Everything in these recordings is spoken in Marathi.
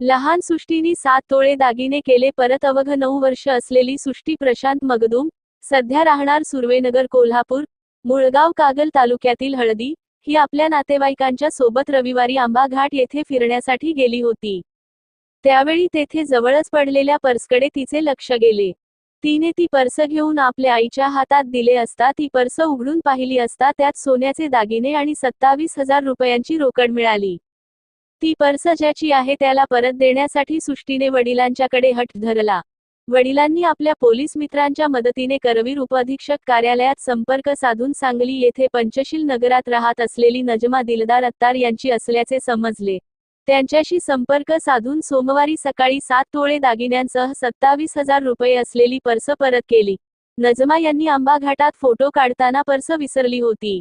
लहान सुष्टीने सात तोळे दागिने केले परत अवघ नऊ वर्ष असलेली सुष्टी प्रशांत मगदूम सध्या राहणार सुर्वेनगर कोल्हापूर मुळगाव कागल तालुक्यातील हळदी ही आपल्या नातेवाईकांच्या सोबत रविवारी आंबा घाट येथे फिरण्यासाठी गेली होती. त्यावेळी तेथे जवळच पडलेल्या पर्सकडे तिचे लक्ष गेले. तिने ती पर्स घेऊन आपल्या आईच्या हातात दिले असता ती पर्स उघडून पाहिली असता त्यात सोन्याचे दागिने आणि सत्तावीस हजार रुपयांची रोकड मिळाली. ती पर्स ज्याची आहे त्याला परत देण्यासाठी सुष्टीने वडिलांच्याकडे हट धरला. वडिलांनी आपल्या पोलीस मित्रांच्या मदतीने करवीर उपअधीक्षक कार्यालयात संपर्क साधून सांगली येथे पंचशील नगरात राहत असलेली नजमा दिलदार अत्तार यांची असल्याचे समजले. त्यांच्याशी संपर्क साधून सोमवारी सकाळी सात तोळे दागिन्यांसह सत्तावीस हजार रुपये असलेली पर्स परत केली. नजमा यांनी आंबा घाटात फोटो काढताना पर्स विसरली होती.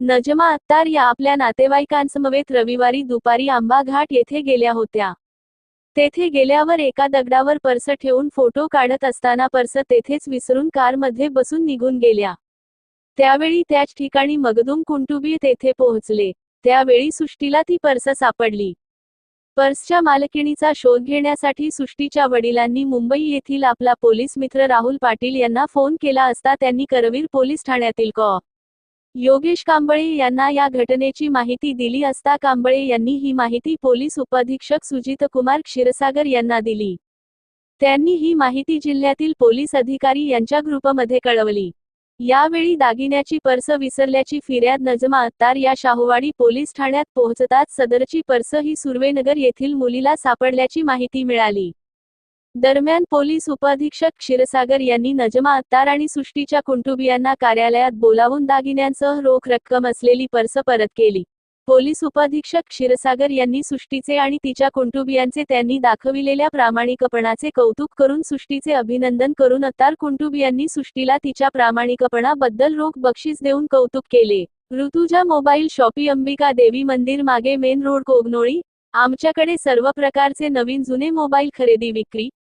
नजमा अत्तार या आपल्या नातेवाईकांसमवेत रविवारी दुपारी आंबा घाट येथे गेल्या होत्या. तेथे गेल्यावर एका दगडावर पर्स ठेवून फोटो काढत असताना पर्स तेथेच विसरून कारमध्ये बसून निघून गेल्या. त्यावेळी त्याच ठिकाणी मगदूम कुंटुबी तेथे पोहोचले. त्यावेळी सुष्टीला ती पर्स सापडली. पर्सच्या मालकिणीचा शोध घेण्यासाठी सुष्टीच्या वडिलांनी मुंबई येथील आपला पोलीस मित्र राहुल पाटील यांना फोन केला असता त्यांनी करवीर पोलीस ठाण्यातील कॉ. योगेश कांबळे यांना या घटनेची माहिती दिली असता कांबळे यांनी ही माहिती पोलीस उपअधीक्षक सुजितकुमार क्षीरसागर यांना दिली. त्यांनी ही माहिती जिल्ह्यातील पोलीस अधिकारी यांच्या ग्रुपमध्ये कळवली. यावेळी दागिन्याची पर्स विसरल्याची फिर्याद नजमा अत्तार या शाहूवाडी पोलीस ठाण्यात पोहोचताच सदरची पर्स ही सुर्वेनगर येथील मुलीला सापडल्याची माहिती मिळाली. दरम्यान पोलीस उपअधीक्षक क्षीरसागर यांनी नजमा अत्तार आणि सुष्टीच्या कुटुंबियांना कार्यालयात बोलावून दागिन्यांसह रोख रक्कम असलेली पर्स परत केली. पोलीस उपअधीक्षक क्षीरसागर यांनी सुष्टीचे आणि तिच्या कुटुंबियांचे त्यांनी दाखविलेल्या प्रामाणिकपणाचे कौतुक करून सुष्टीचे अभिनंदन करून अत्तार कुटुंबियांनी सुष्टीला तिच्या प्रामाणिकपणाबद्दल रोख बक्षीस देऊन कौतुक केले. ऋतुजा मोबाईल शॉपी अंबिका देवी मंदिर मागे मेन रोड कोगनोळी. आमच्याकडे सर्व प्रकारचे नवीन जुने मोबाईल खरेदी विक्री